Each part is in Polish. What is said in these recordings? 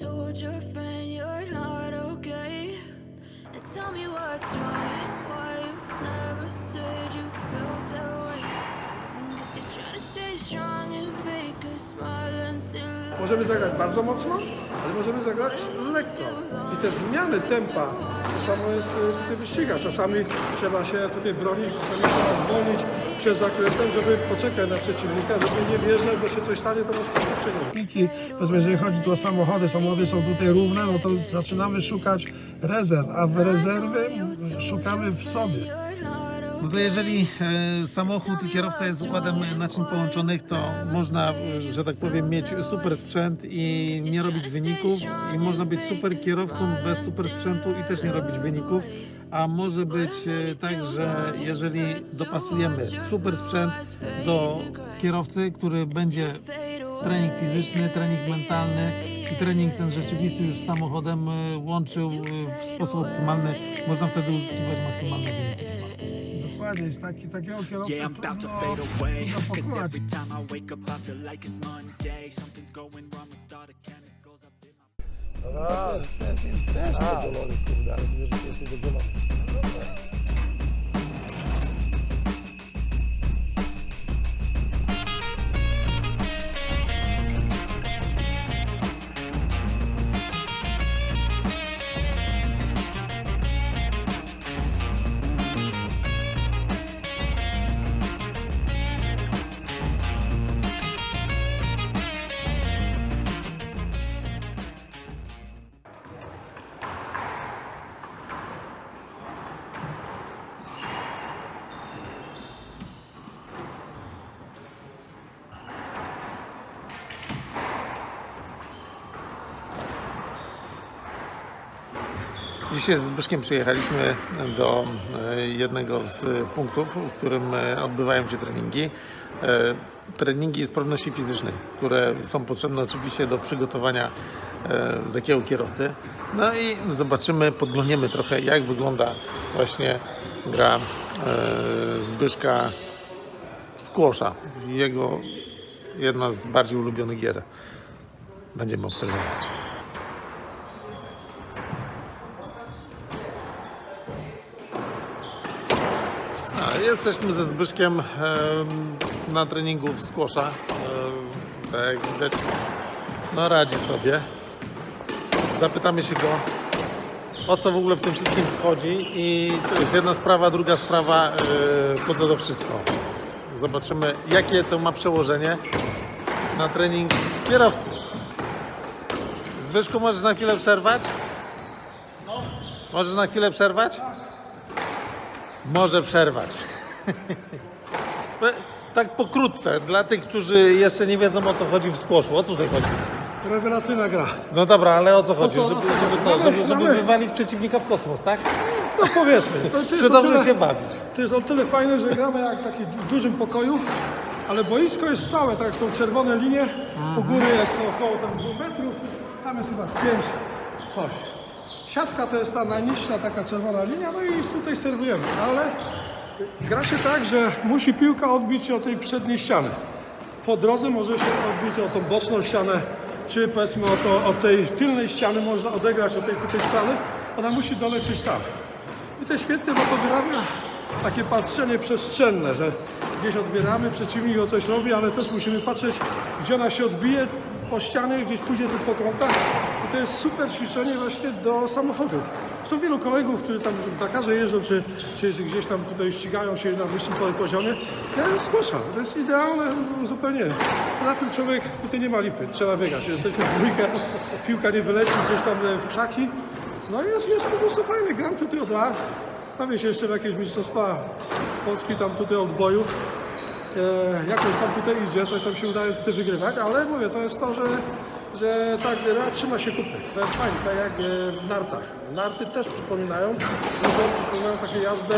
told your friend you're not okay. And tell me what's wrong, why you never said you felt that way. Guess you're trying to stay strong and fake a smile until Możemy zagrać bardzo mocno, ale możemy zagrać lekko. I te zmiany tempa, to samo jest y, tutaj w wyścigach. Czasami trzeba się tutaj bronić, czasami trzeba zwolnić przed zakrętem, żeby poczekać na przeciwnika, żeby nie wjeżdżać, bo się coś stanie, to nas przegoni. Powiedzmy, jeżeli chodzi tu o samochody, samochody są tutaj równe, no to zaczynamy szukać rezerw, a w rezerwy szukamy w sobie. No to jeżeli e, samochód i kierowca jest układem naczyń połączonych, to można, e, że tak powiem, mieć super sprzęt i nie robić wyników i można być super kierowcą bez super sprzętu i też nie robić wyników. A może być e, tak, że jeżeli dopasujemy super sprzęt do kierowcy, który będzie trening fizyczny, trening mentalny i trening ten rzeczywisty już z samochodem e, łączył w sposób optymalny, można wtedy uzyskiwać maksymalne wyniki. Dokładnie, jest taki, takiego kierowcę Yeah, I'm about to trudno- fade away. trudno Cause pokonać. every time I wake up, I feel like it's Monday. Something's going wrong with all the chemicals up in my Dzisiaj z Zbyszkiem przyjechaliśmy do e, jednego z punktów, w którym e, odbywają się treningi. E, Treningi sprawności fizycznej, które są potrzebne oczywiście do przygotowania takiego kierowcy. No i zobaczymy, podglądniemy trochę jak wygląda właśnie gra Zbyszka squasha. Jego jedna z bardziej ulubionych gier. Będziemy obserwować. Jesteśmy ze Zbyszkiem em, na treningu w squasha. Em, tak jak widać, no radzi sobie. Zapytamy się go, o co w ogóle w tym wszystkim chodzi i to jest jedna sprawa, druga sprawa, e, po co to wszystko. Zobaczymy, jakie to ma przełożenie na trening kierowcy. Zbyszku, możesz na chwilę przerwać? Możesz na chwilę przerwać? Może przerwać. Tak pokrótce, dla tych, którzy jeszcze nie wiedzą o co chodzi w squashu. O co tutaj chodzi? Rewelacyjna gra. No dobra, ale o co chodzi? co, o Żeby, żeby, co, żeby, żeby wywalić przeciwnika w kosmos, tak? No powiedzmy. To, to jest Czy o dobrze tyle- się bawić? To jest o tyle fajne, że gramy jak w takim du- dużym pokoju, ale boisko jest całe, tak są czerwone linie, u góry jest około tam 2 metrów, tam jest chyba z 5 coś. Siatka to jest ta najniższa taka czerwona linia, no i tutaj serwujemy, ale gra się tak, że musi piłka odbić się od tej przedniej ściany. Po drodze może się odbić o tą boczną ścianę, czy powiedzmy o to, od tej tylnej ściany można odegrać od tej tutaj szklany, ona musi dolecieć tam. I to świetnie, bo to wyrabia takie patrzenie przestrzenne, że gdzieś odbieramy, przeciwnik o coś robi, ale też musimy patrzeć, gdzie ona się odbije po ścianie, gdzieś pójdzie tu po kątach. I to jest super ćwiczenie właśnie do samochodów. Są wielu kolegów, którzy tam w Dakarze jeżdżą, czy, czy gdzieś tam tutaj ścigają się na wyższym poziomie. Ja zgłaszam, to jest idealne zupełnie. Na tym człowiek tutaj nie ma lipy, trzeba biegać. Jesteśmy w dwójkę, piłka nie wyleci gdzieś tam w krzaki. No jest, jest po prostu fajny, gram tutaj od lat. Bawię się jeszcze w jakieś mistrzostwa Polski tam tutaj odbojów. E, jakoś tam tutaj idzie, coś tam się udaje tutaj wygrywać, ale mówię, to jest to, że, że ta gra trzyma się kupy. To jest fajne, tak jak e, w nartach. Narty też przypominają, przypominają takie jazdę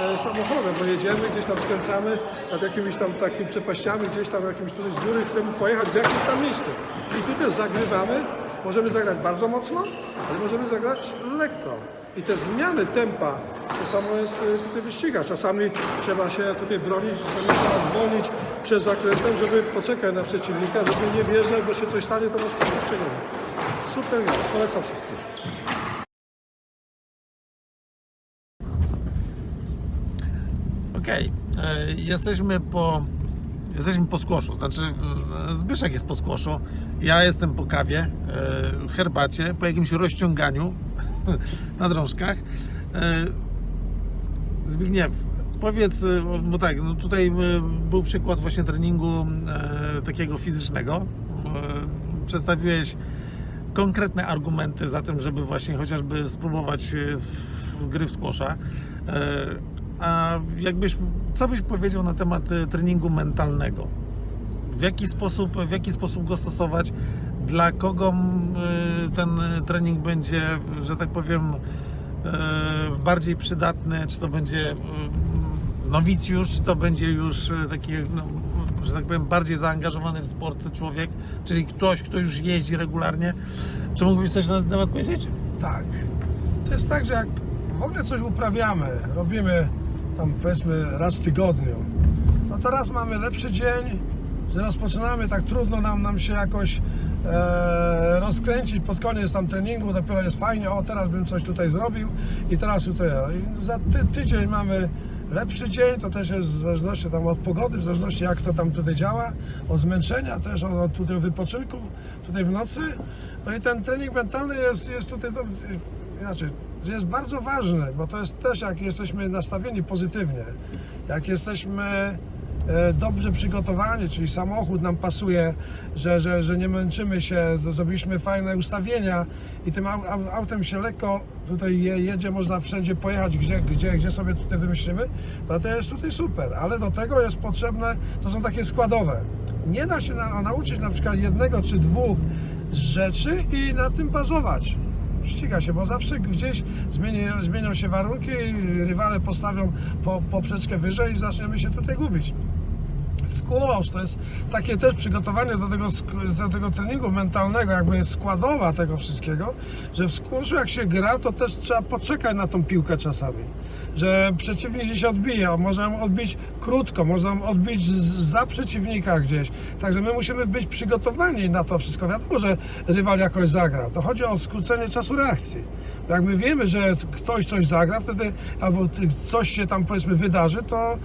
e, samochodem, bo jedziemy, gdzieś tam skręcamy nad jakimiś tam takimi przepaściami, gdzieś tam jakimś tutaj z góry chcemy pojechać w jakieś tam miejsce. I tutaj zagrywamy, możemy zagrać bardzo mocno, ale możemy zagrać lekko. I te zmiany tempa, to samo jest y, tutaj. Czasami trzeba się tutaj bronić, czasami trzeba zwolnić przed zakrętem, żeby poczekać na przeciwnika, żeby nie wjeżdżać, bo się coś stanie, to nas później przegonić. Super, gra, polecam wszystkim. Okej, e, jesteśmy po jesteśmy po skłoszu, znaczy e, Zbyszek jest po skłoszu, ja jestem po kawie, e, herbacie, po jakimś rozciąganiu na drążkach. E, Zbigniew, powiedz, e, bo tak, no tutaj e, był przykład właśnie treningu takiego fizycznego. Przedstawiłeś konkretne argumenty za tym, żeby właśnie chociażby spróbować w, gry w squasha. A jakbyś, co byś powiedział na temat treningu mentalnego? W jaki sposób, w jaki sposób go stosować? Dla kogo e, ten trening będzie, że tak powiem, e, bardziej przydatny? Czy to będzie e, nowicjusz, czy to będzie już taki, no, że tak powiem, bardziej zaangażowany w sport człowiek, czyli ktoś, kto już jeździ regularnie? Czy mógłbyś coś na ten temat powiedzieć? Tak. To jest tak, że jak w ogóle coś uprawiamy, robimy tam powiedzmy raz w tygodniu, no to raz mamy lepszy dzień, że rozpoczynamy, tak trudno nam, nam się jakoś e, rozkręcić pod koniec tam treningu, dopiero jest fajnie, o teraz bym coś tutaj zrobił i teraz tutaj, i za ty, tydzień mamy lepszy dzień, to też jest w zależności tam od pogody, w zależności jak to tam tutaj działa, od zmęczenia też, od, od tutaj wypoczynku, tutaj w nocy, no i ten trening mentalny jest, jest tutaj, no, inaczej, jest bardzo ważny, bo to jest też jak jesteśmy nastawieni pozytywnie, jak jesteśmy dobrze przygotowani, czyli samochód nam pasuje, że, że, że nie męczymy się, zrobiliśmy fajne ustawienia i tym au- au- autem się lekko tutaj je, jedzie, można wszędzie pojechać, gdzie, gdzie, gdzie sobie tutaj wymyślimy, to to jest tutaj super, ale do tego jest potrzebne, to są takie składowe. Nie da się na, nauczyć na przykład jednego czy dwóch rzeczy i na tym bazować ściga się, bo zawsze gdzieś zmieni, zmienią się warunki, rywale postawią po, poprzeczkę wyżej i zaczniemy się tutaj gubić. Squash to jest takie też przygotowanie do tego, do tego treningu mentalnego, jakby jest składowa tego wszystkiego, że w squashu jak się gra, to też trzeba poczekać na tą piłkę czasami. Że przeciwnik gdzieś odbije, można ją odbić krótko, można ją odbić za przeciwnika gdzieś. Także my musimy być przygotowani na to wszystko. Wiadomo, że rywal jakoś zagra. To chodzi o skrócenie czasu reakcji. Jak my wiemy, że ktoś coś zagra, wtedy albo coś się tam powiedzmy wydarzy, to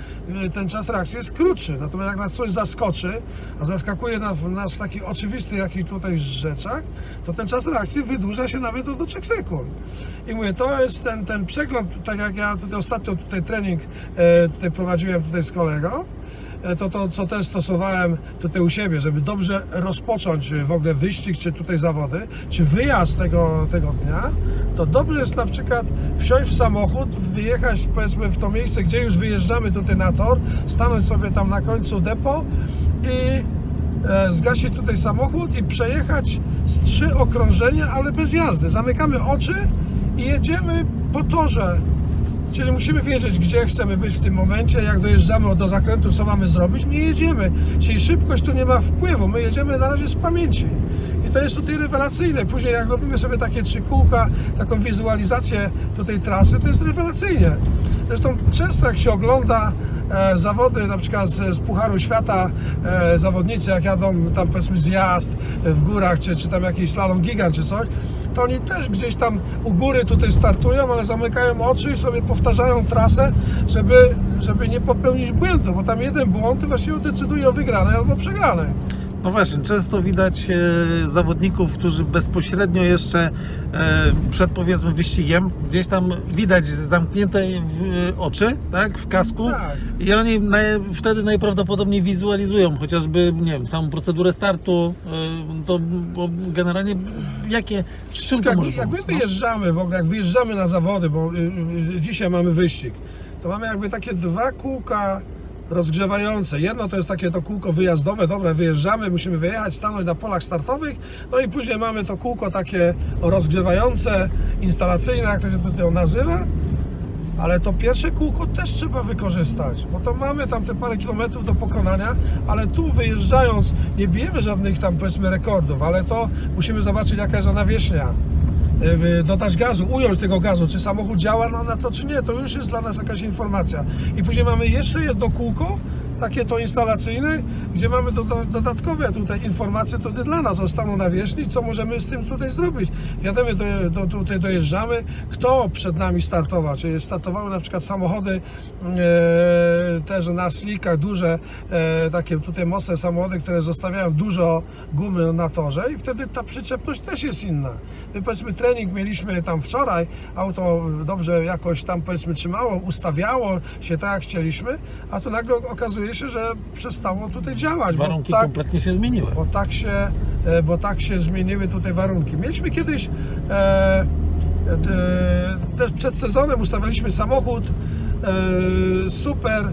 y, ten czas reakcji jest krótszy. Natomiast jak nas coś zaskoczy, a zaskakuje nas, nas w takich oczywistych jakich tutaj rzeczach, to ten czas reakcji wydłuża się nawet do, do 3 sekund. I mówię, to jest ten, ten przegląd, tak jak ja tutaj ostatnio tutaj trening e, tutaj prowadziłem tutaj z kolegą, to to, co też stosowałem tutaj u siebie, żeby dobrze rozpocząć e, w ogóle wyścig, czy tutaj zawody, czy wyjazd tego, tego dnia, to dobrze jest na przykład wsiąść w samochód, wyjechać powiedzmy w to miejsce, gdzie już wyjeżdżamy tutaj na tor, stanąć sobie tam na końcu depo i e, zgasić tutaj samochód i przejechać z trzy okrążenia, ale bez jazdy. Zamykamy oczy i jedziemy po torze. Czyli musimy wiedzieć, gdzie chcemy być w tym momencie, jak dojeżdżamy do zakrętu, co mamy zrobić, nie jedziemy. Czyli szybkość tu nie ma wpływu, my jedziemy na razie z pamięci. I to jest tutaj rewelacyjne. Później jak robimy sobie takie trzy kółka, taką wizualizację tutaj trasy, to jest rewelacyjnie. Zresztą często jak się ogląda zawody na przykład z, Pucharu Świata, e, zawodnicy jak jadą tam powiedzmy zjazd w górach, czy, czy tam jakiś slalom gigant, czy coś, to oni też gdzieś tam u góry tutaj startują, ale zamykają oczy i sobie powtarzają trasę, żeby, żeby nie popełnić błędu, bo tam jeden błąd właściwie decyduje o wygranej albo przegranej. No właśnie, często widać e, zawodników, którzy bezpośrednio jeszcze e, przed powiedzmy wyścigiem, gdzieś tam widać zamknięte w, oczy, tak, w kasku Tak. i oni wtedy najprawdopodobniej wizualizują chociażby, nie wiem, samą procedurę startu, e, to generalnie jakie, w czym to może jak my no? wyjeżdżamy w ogóle, jak wyjeżdżamy na zawody, bo y, y, dzisiaj mamy wyścig, to mamy jakby takie dwa kółka rozgrzewające. Jedno to jest takie to kółko wyjazdowe, dobra, wyjeżdżamy, musimy wyjechać, stanąć na polach startowych, no i później mamy to kółko takie rozgrzewające, instalacyjne, jak to się tutaj nazywa. Ale to pierwsze kółko też trzeba wykorzystać, bo to mamy tam te parę kilometrów do pokonania, ale tu wyjeżdżając nie bijemy żadnych tam powiedzmy rekordów, ale to musimy zobaczyć jaka jest nawierzchnia. e, dodać gazu, ująć tego gazu, czy samochód działa na, to, czy nie, to już jest dla nas jakaś informacja. I później mamy jeszcze jedno kółko, takie to instalacyjne, gdzie mamy do, do, dodatkowe tutaj informacje tutaj dla nas zostaną na wierzchni, co możemy z tym tutaj zrobić. Wiadomo, do, do, tutaj dojeżdżamy, kto przed nami startował, czy startowały na przykład samochody e, też na slikach, duże, e, takie tutaj mocne samochody, które zostawiają dużo gumy na torze i wtedy ta przyczepność też jest inna. My powiedzmy trening mieliśmy tam wczoraj, auto dobrze jakoś tam powiedzmy trzymało, ustawiało się tak jak chcieliśmy, a tu nagle okazuje się, że przestało tutaj działać. Warunki tak, kompletnie się zmieniły. bo tak się, e, bo tak się zmieniły tutaj warunki. Mieliśmy kiedyś e, e, też przed sezonem ustawiliśmy samochód e, super.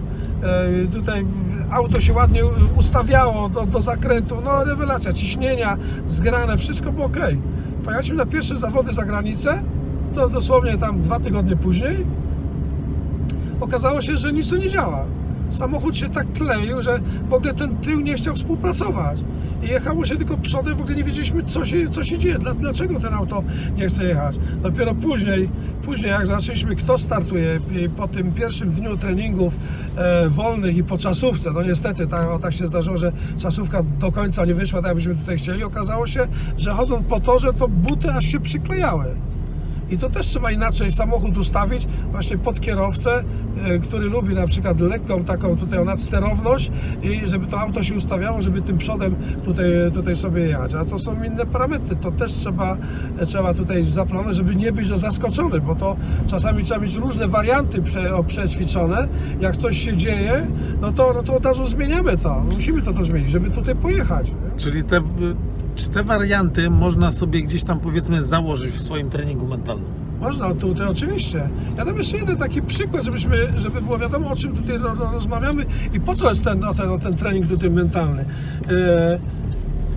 E, tutaj auto się ładnie ustawiało do, do zakrętu, no rewelacja, ciśnienia, zgrane, wszystko było ok. Pojechaliśmy na pierwsze zawody za granicę, to dosłownie tam dwa tygodnie później okazało się, że nic nie działa. Samochód się tak kleił, że w ogóle ten tył nie chciał współpracować. I jechało się tylko przodem, w ogóle nie wiedzieliśmy, co się, co się dzieje, dla- dlaczego ten auto nie chce jechać. Dopiero później, później jak zobaczyliśmy, kto startuje po tym pierwszym dniu treningów e, wolnych i po czasówce, no niestety tak, tak się zdarzyło, że czasówka do końca nie wyszła tak, jakbyśmy tutaj chcieli, okazało się, że chodząc po torze, to buty aż się przyklejały. I to też trzeba inaczej samochód ustawić właśnie pod kierowcę, e, który lubi na przykład lekką taką tutaj nadsterowność i żeby to auto się ustawiało, żeby tym przodem tutaj, tutaj sobie jechać. A to są inne parametry. To też trzeba, trzeba tutaj zaplanować, żeby nie być zaskoczony, bo to czasami trzeba mieć różne warianty prze, przećwiczone. Jak coś się dzieje, no to, no to od razu zmieniamy to. Musimy to, to zmienić, żeby tutaj pojechać. Czyli te, czy te warianty można sobie gdzieś tam powiedzmy założyć w swoim treningu mentalnym? Można tutaj oczywiście. Ja dam jeszcze jeden taki przykład, żebyśmy, żeby było wiadomo o czym tutaj ro, ro, rozmawiamy i po co jest ten, ten, ten trening tutaj mentalny. E,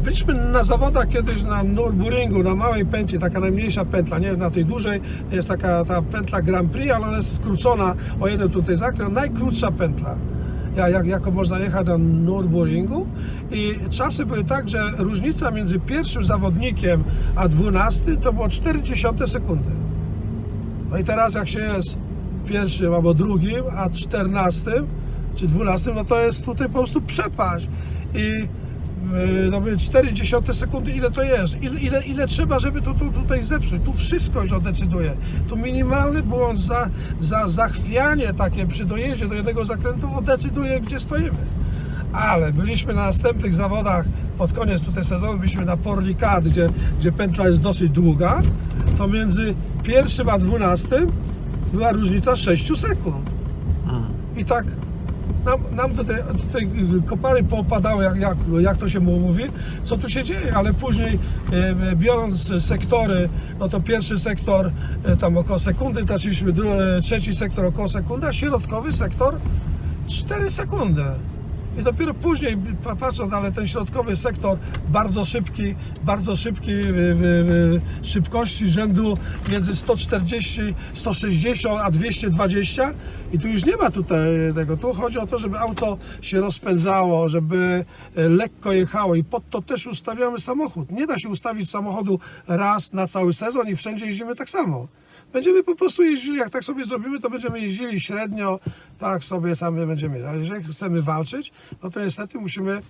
Byliśmy na zawodach kiedyś na Nürburgringu, na małej pętli, taka najmniejsza pętla, nie na tej dużej, jest taka ta pętla Grand Prix, ale ona jest skrócona o jeden tutaj zakręt, najkrótsza pętla. Ja, jak, jako można jechać na Nürburgringu i czasy były tak, że różnica między pierwszym zawodnikiem a dwunastym to było 40 sekundy. No i teraz jak się jest pierwszym albo drugim, a czternastym czy dwunastym, no to jest tutaj po prostu przepaść. I yy, no mówię, 40 sekundy, ile to jest? Ile, ile, ile trzeba, żeby to tu, tutaj zepsuć? Tu wszystko już decyduje. Tu minimalny błąd, za, za zachwianie takie przy dojeździe do jednego zakrętu decyduje, gdzie stoimy. Ale byliśmy na następnych zawodach pod koniec tutaj sezonu, byliśmy na Porlicad, gdzie, gdzie pętla jest dosyć długa, to między pierwszym a dwunastym była różnica 6 sekund. I tak nam, nam tutaj, tutaj kopary popadały, jak, jak, jak to się mówi, co tu się dzieje, ale później e, biorąc sektory, no to pierwszy sektor e, tam około sekundy, traciliśmy dru- e, trzeci sektor około sekundy, a środkowy sektor 4 sekundy. I dopiero później, pa- patrząc, ale ten środkowy sektor bardzo szybki, bardzo szybki szybkości rzędu między 140, 160 a 220 i tu już nie ma tutaj tego. Tu chodzi o to, żeby auto się rozpędzało, żeby e, lekko jechało i pod to też ustawiamy samochód. Nie da się ustawić samochodu raz na cały sezon i wszędzie jeździmy tak samo. Będziemy po prostu jeździli, jak tak sobie zrobimy, to będziemy jeździli średnio, tak sobie sami będziemy jeździć. Ale jeżeli chcemy walczyć, no to niestety musimy,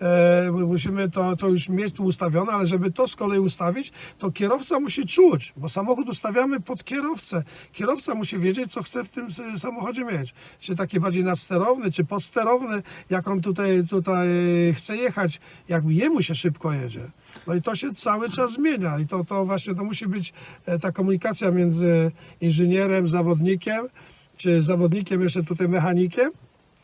e, musimy to, to już mieć tu ustawione, ale żeby to z kolei ustawić, to kierowca musi czuć, bo samochód ustawiamy pod kierowcę. Kierowca musi wiedzieć, co chce w tym samochodzie mieć. Czy taki bardziej nadsterowny, czy podsterowny, jak on tutaj, tutaj chce jechać, jak jemu się szybko jedzie. No i to się cały czas zmienia i to, to właśnie to musi być e, ta komunikacja między inżynierem, zawodnikiem, czy zawodnikiem jeszcze tutaj mechanikiem,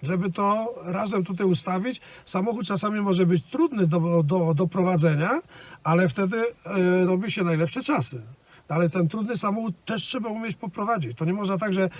żeby to razem tutaj ustawić. Samochód czasami może być trudny do, do, do prowadzenia, ale wtedy e, robi się najlepsze czasy. Ale ten trudny samochód też trzeba umieć poprowadzić. To nie można tak, że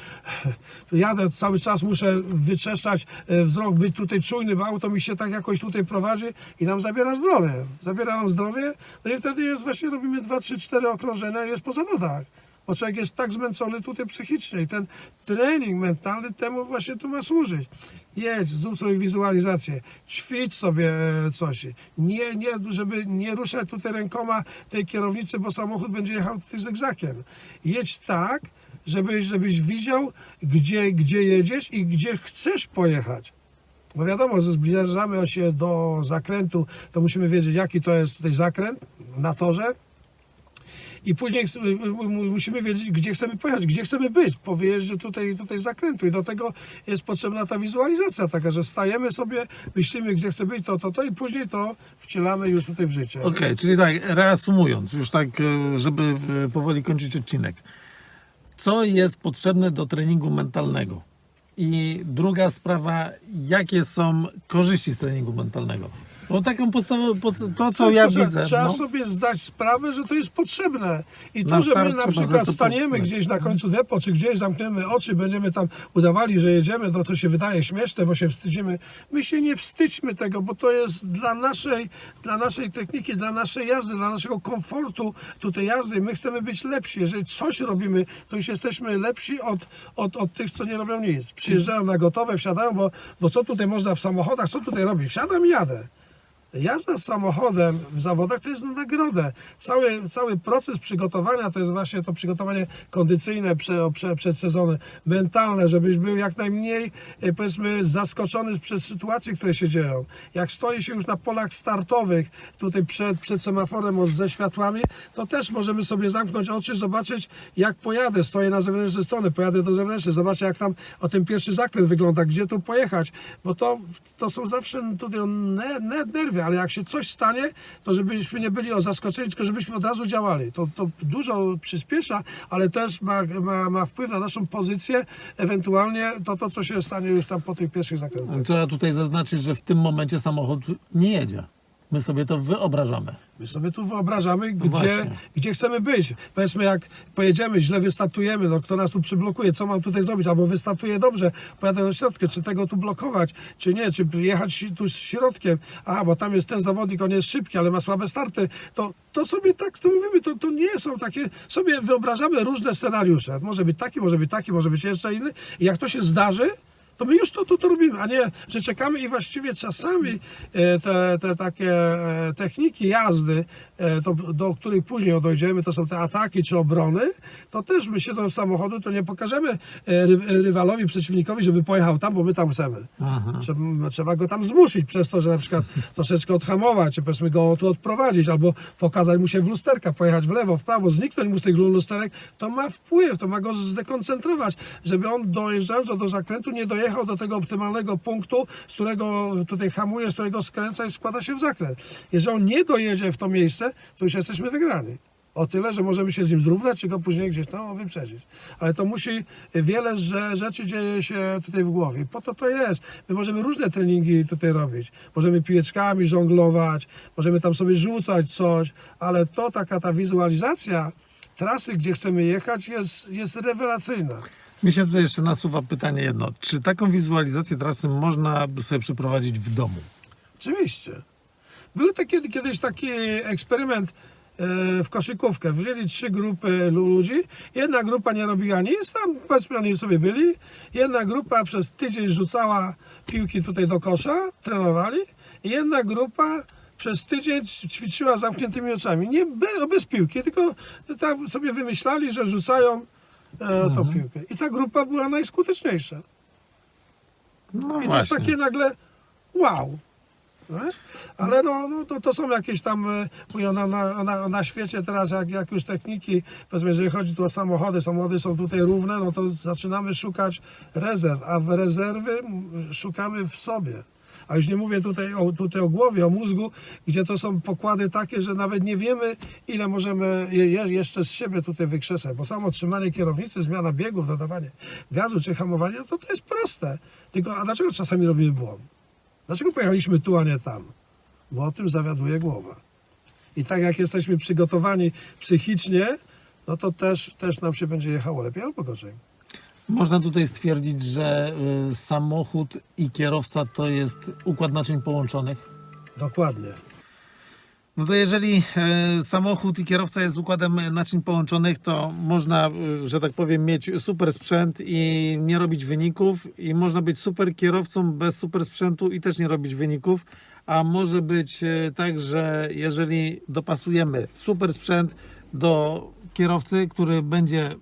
jadę cały czas, muszę wyczeszać e, wzrok, być tutaj czujny, bo auto mi się tak jakoś tutaj prowadzi i nam zabiera zdrowie. Zabiera nam zdrowie, no i wtedy jest właśnie, robimy 2, 3, 4 okrążenia i jest po zawodach. Bo człowiek jest tak zmęczony tutaj psychicznie i ten trening mentalny temu właśnie tu ma służyć. Jedź, zrób sobie wizualizację, ćwicz sobie e, coś. Nie, nie, żeby nie ruszać tutaj rękoma tej kierownicy, bo samochód będzie jechał tutaj zygzakiem. Jedź tak, żebyś, żebyś widział, gdzie, gdzie jedziesz i gdzie chcesz pojechać. Bo wiadomo, że zbliżamy się do zakrętu, to musimy wiedzieć, jaki to jest tutaj zakręt na torze. I później ch- m- musimy wiedzieć, gdzie chcemy pojechać, gdzie chcemy być po wyjeździe tutaj, tutaj zakrętu. I do tego jest potrzebna ta wizualizacja taka, że stajemy sobie, myślimy, gdzie chcemy być, to, to, to i później to wcielamy już tutaj w życie. Okej, czyli tak, reasumując, już tak, e, żeby e, powoli kończyć odcinek. Co jest potrzebne do treningu mentalnego? I druga sprawa, jakie są korzyści z treningu mentalnego? Bo taką podstawę, pod- to co ja Trzeba- widzę. Trzeba no, sobie zdać sprawę, że to jest potrzebne. I Na tu, że start my na trzeba za przykład to staniemy gdzieś na końcu depo, czy gdzieś zamkniemy oczy, będziemy tam udawali, że jedziemy, to to się wydaje śmieszne, bo się wstydzimy. My się nie wstydźmy tego, bo to jest dla naszej, dla naszej techniki, dla naszej jazdy, dla naszego komfortu tutaj jazdy. My chcemy być lepsi. Jeżeli coś robimy, to już jesteśmy lepsi od, od, od tych, co nie robią nic. Przyjeżdżają na gotowe, wsiadają, bo, bo co tutaj można w samochodach, co tutaj robić? Wsiadam i jadę. Jazda samochodem w zawodach to jest na nagrodę. Cały, cały proces przygotowania to jest właśnie to przygotowanie kondycyjne prze, prze, przed sezonem, mentalne, żebyś był jak najmniej e, powiedzmy zaskoczony przez sytuacje, które się dzieją. Jak stoi się już na polach startowych, tutaj przed, przed semaforem ze światłami, to też możemy sobie zamknąć oczy, zobaczyć jak pojadę. Stoję na zewnętrznej strony, pojadę do zewnętrznej, zobaczę jak tam o ten pierwszy zakręt wygląda, gdzie tu pojechać, bo to, to są zawsze tutaj ne, ale jak się coś stanie, to żebyśmy nie byli o zaskoczeni, tylko żebyśmy od razu działali. To, to dużo przyspiesza, ale też ma, ma, ma wpływ na naszą pozycję, ewentualnie to, to, co się stanie już tam po tych pierwszych zakrętach. Trzeba tutaj zaznaczyć, że w tym momencie samochód nie jedzie. My sobie to wyobrażamy. My sobie tu wyobrażamy, gdzie, właśnie. gdzie chcemy być. Powiedzmy, jak pojedziemy, źle wystatujemy, no kto nas tu przyblokuje, co mam tutaj zrobić, albo wystatuję dobrze, pojadę do środka, czy tego tu blokować, czy nie, czy jechać tu z środkiem, a bo tam jest ten zawodnik, on jest szybki, ale ma słabe starty, to, to sobie tak to mówimy, to, to nie są takie, sobie wyobrażamy różne scenariusze. Może być taki, może być taki, może być jeszcze inny i jak to się zdarzy, to my już to, to, to robimy, a nie, że czekamy i właściwie czasami e, te, te takie e, techniki jazdy, e, to, do których później dojdziemy, to są te ataki czy obrony, to też my siedząc w samochodu, to nie pokażemy e, ry, rywalowi, przeciwnikowi, żeby pojechał tam, bo my tam chcemy. Trzeba, trzeba go tam zmusić przez to, że na przykład troszeczkę odhamować, czy powiedzmy go tu odprowadzić, albo pokazać mu się w lusterka, pojechać w lewo, w prawo, zniknąć mu z tych lusterek, to ma wpływ, to ma go zdekoncentrować, żeby on dojeżdżając do zakrętu nie dojechał do tego optymalnego punktu, z którego tutaj hamuje, z którego skręca i składa się w zakręt. Jeżeli on nie dojedzie w to miejsce, to już jesteśmy wygrani. O tyle, że możemy się z nim zrównać, czy go później gdzieś tam wyprzedzić. Ale to musi, wiele że, rzeczy dzieje się tutaj w głowie. Po to to jest. My możemy różne treningi tutaj robić. Możemy piłeczkami żonglować, możemy tam sobie rzucać coś, ale to taka ta wizualizacja trasy, gdzie chcemy jechać, jest, jest rewelacyjna. Mi się tutaj jeszcze nasuwa pytanie jedno. Czy taką wizualizację trasy można by sobie przeprowadzić w domu? Oczywiście. Był kiedy, kiedyś taki eksperyment e, w koszykówkę. Wzięli trzy grupy lu- ludzi. Jedna grupa nie robiła nic, tam powiedzmy oni sobie byli. Jedna grupa przez tydzień rzucała piłki tutaj do kosza, trenowali. I jedna grupa przez tydzień ćwiczyła zamkniętymi oczami. Nie be, bez piłki, tylko tam sobie wymyślali, że rzucają e, tą piłkę. I ta grupa była najskuteczniejsza. No I to jest właśnie. takie nagle wow. Ale no, no to, to są jakieś tam, e, mówię, na, na, na, na świecie teraz, jak, jak już techniki, powiedzmy, jeżeli chodzi tu o samochody, samochody są tutaj równe, no to zaczynamy szukać rezerw, a w rezerwy szukamy w sobie. A już nie mówię tutaj o, tutaj o głowie, o mózgu, gdzie to są pokłady takie, że nawet nie wiemy, ile możemy je, jeszcze z siebie tutaj wykrzesać. Bo samo trzymanie kierownicy, zmiana biegów, dodawanie gazu czy hamowanie, no to to jest proste. Tylko, a dlaczego czasami robimy błąd? Dlaczego pojechaliśmy tu, a nie tam? Bo o tym zawiaduje głowa. I tak jak jesteśmy przygotowani psychicznie, no to też, też nam się będzie jechało lepiej albo gorzej. Można tutaj stwierdzić, że y, samochód i kierowca to jest układ naczyń połączonych. Dokładnie. No to jeżeli e, samochód i kierowca jest układem naczyń połączonych, to można, e, że tak powiem, mieć super sprzęt i nie robić wyników i można być super kierowcą bez super sprzętu i też nie robić wyników, a może być e, tak, że jeżeli dopasujemy super sprzęt do kierowcy, który będzie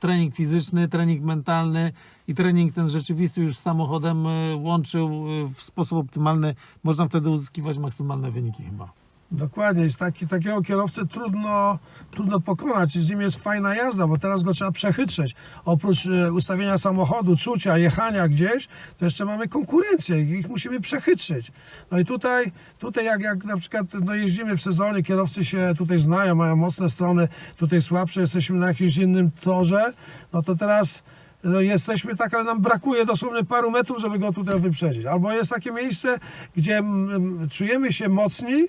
trening fizyczny, trening mentalny i trening ten rzeczywisty już z samochodem łączył w sposób optymalny, można wtedy uzyskiwać maksymalne wyniki chyba. Dokładnie, jest taki, takiego kierowcę trudno, trudno pokonać z nim jest fajna jazda, bo teraz go trzeba przechytrzeć. Oprócz e, ustawienia samochodu, czucia, jechania gdzieś, to jeszcze mamy konkurencję i ich musimy przechytrzyć. No i tutaj, tutaj jak, jak na przykład no jeździmy w sezonie, kierowcy się tutaj znają, mają mocne strony, tutaj słabsze, jesteśmy na jakimś innym torze, no to teraz no jesteśmy tak, ale nam brakuje dosłownie paru metrów, żeby go tutaj wyprzedzić. Albo jest takie miejsce, gdzie mm, czujemy się mocniej,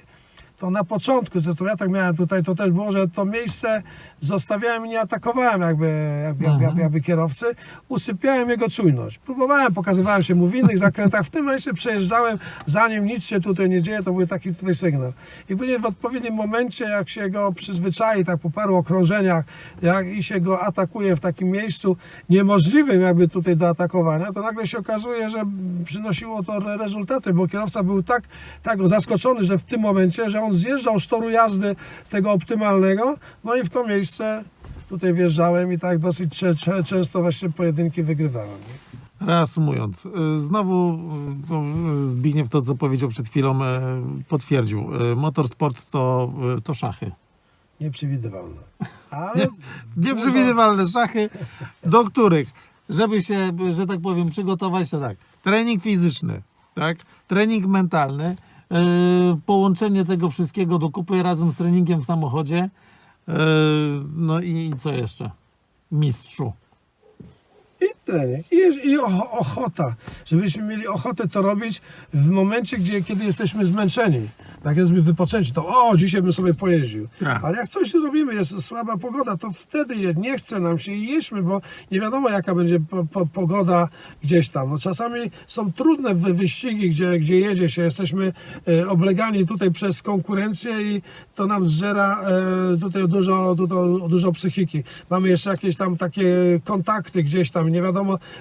to na początku, zresztą ja tak miałem tutaj, to też było, że to miejsce zostawiałem i nie atakowałem jakby, jakby, jakby, jakby, jakby kierowcy, usypiałem jego czujność. Próbowałem, pokazywałem się mu w innych zakrętach, w tym momencie przejeżdżałem, zanim nic się tutaj nie dzieje, to był taki tutaj sygnał. I później w odpowiednim momencie, jak się go przyzwyczai, tak po paru okrążeniach, jak i się go atakuje w takim miejscu niemożliwym jakby tutaj do atakowania, to nagle się okazuje, że przynosiło to re- rezultaty, bo kierowca był tak, tak zaskoczony, że w tym momencie, że on zjeżdżał z toru jazdy tego optymalnego, no i w to miejsce tutaj wjeżdżałem i tak dosyć często właśnie pojedynki wygrywałem. nie? Reasumując, y, znowu to Zbigniew to, co powiedział przed chwilą, y, potwierdził. Motorsport to, to szachy. Nieprzewidywalne. Ale Nieprzewidywalne szachy, do których, żeby się, że tak powiem, przygotować, to tak, trening fizyczny, tak, trening mentalny, połączenie tego wszystkiego do kupy razem z treningiem w samochodzie, yy, no i co jeszcze? Mistrzu. I trening, i, i och- ochota, żebyśmy mieli ochotę to robić w momencie, gdzie, kiedy jesteśmy zmęczeni. Jak jesteśmy wypoczęci, to o, dzisiaj bym sobie pojeździł. Tak. Ale jak coś robimy, jest słaba pogoda, to wtedy nie chce nam się i jedźmy, bo nie wiadomo jaka będzie po, po, pogoda gdzieś tam. No, czasami są trudne wy- wyścigi, gdzie, gdzie jedzie się, jesteśmy e, oblegani tutaj przez konkurencję i to nam zżera e, tutaj dużo, dużo, dużo psychiki. Mamy jeszcze jakieś tam takie kontakty gdzieś tam, nie wiadomo,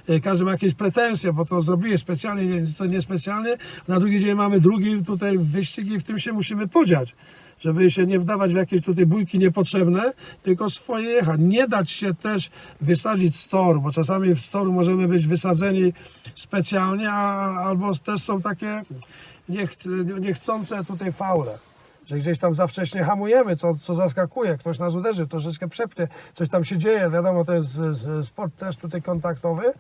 e, każdy ma jakieś pretensje, bo to zrobiłeś specjalnie, nie, to niespecjalnie. Na drugi dzień mamy drugi tutaj wyścig i w tym się musimy podziać żeby się nie wdawać w jakieś tutaj bójki niepotrzebne, tylko swoje jechać. Nie dać się też wysadzić z toru, bo czasami w toru możemy być wysadzeni specjalnie, a, albo też są takie niech, niechcące tutaj faule. Że gdzieś tam za wcześnie hamujemy, co, co zaskakuje, ktoś nas uderzy, troszeczkę przepnie, coś tam się dzieje, wiadomo, to jest sport też tutaj kontaktowy.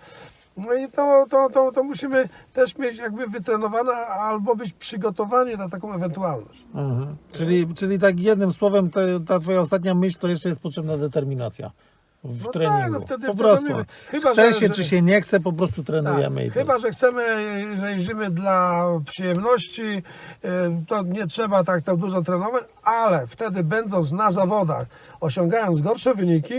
No i to, to, to, to musimy też mieć jakby wytrenowane albo być przygotowani na taką ewentualność. Mhm. Czyli, czyli tak jednym słowem, ta twoja ostatnia myśl, to jeszcze jest potrzebna determinacja w No tak, treningu. no wtedy- po wtedy prostu. mówimy. Chyba, chce że- się, że- czy się nie chce, po prostu trenujemy. Tak, i chyba, że chcemy, że jeździmy dla przyjemności, y, to nie trzeba tak, tak dużo trenować, ale wtedy będąc na zawodach, osiągając gorsze wyniki,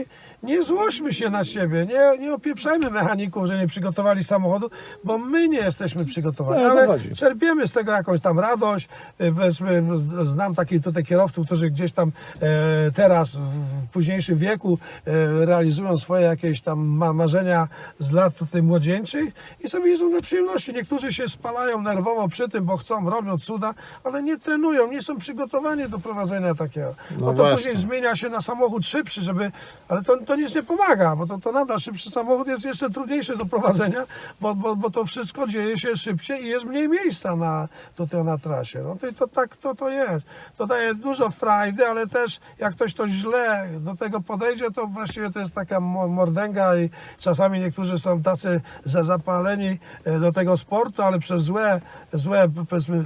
nie złośmy się na siebie, nie, nie opieprzajmy mechaników, że nie przygotowali samochodu, bo my nie jesteśmy przygotowani, No, ale chodzi. czerpiemy z tego jakąś tam radość. Y, Powiedzmy, z- znam takich tutaj kierowców, którzy gdzieś tam e, teraz w późniejszym wieku e, realizują swoje jakieś tam ma- marzenia z lat tutaj młodzieńczych i sobie jeżdżą dla przyjemności. Niektórzy się spalają nerwowo przy tym, bo chcą, robią cuda, ale nie trenują, nie są przygotowani do prowadzenia takiego. No No to właśnie. później zmienia się na samochód szybszy, żeby, ale to, to nic nie pomaga, bo to, to nadal szybszy samochód jest jeszcze trudniejszy do prowadzenia, bo, bo, bo to wszystko dzieje się szybciej i jest mniej miejsca na, tutaj na trasie. No to, to tak to, to jest. To daje dużo frajdy, ale też jak ktoś to źle do tego podejdzie, to właściwie to jest taka mo- mordęga i czasami niektórzy są tacy za zapaleni e, do tego sportu, ale przez złe, złe powiedzmy,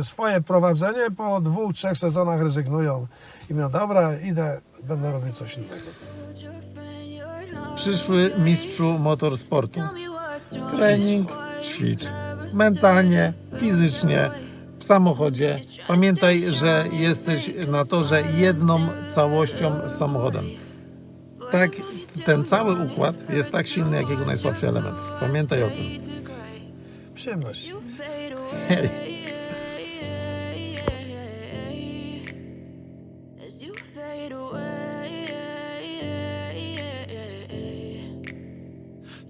e, swoje prowadzenie po dwóch, trzech sezonach rezygnują i mówią, dobra, idę, będę robić coś innego. Przyszły mistrzu motorsportu. Trening, ćwicz mentalnie, fizycznie, w samochodzie. Pamiętaj, że jesteś na torze jedną całością z samochodem. Tak, ten cały układ jest tak silny, jak jego najsłabszy element. Pamiętaj o tym. Przyjemność. You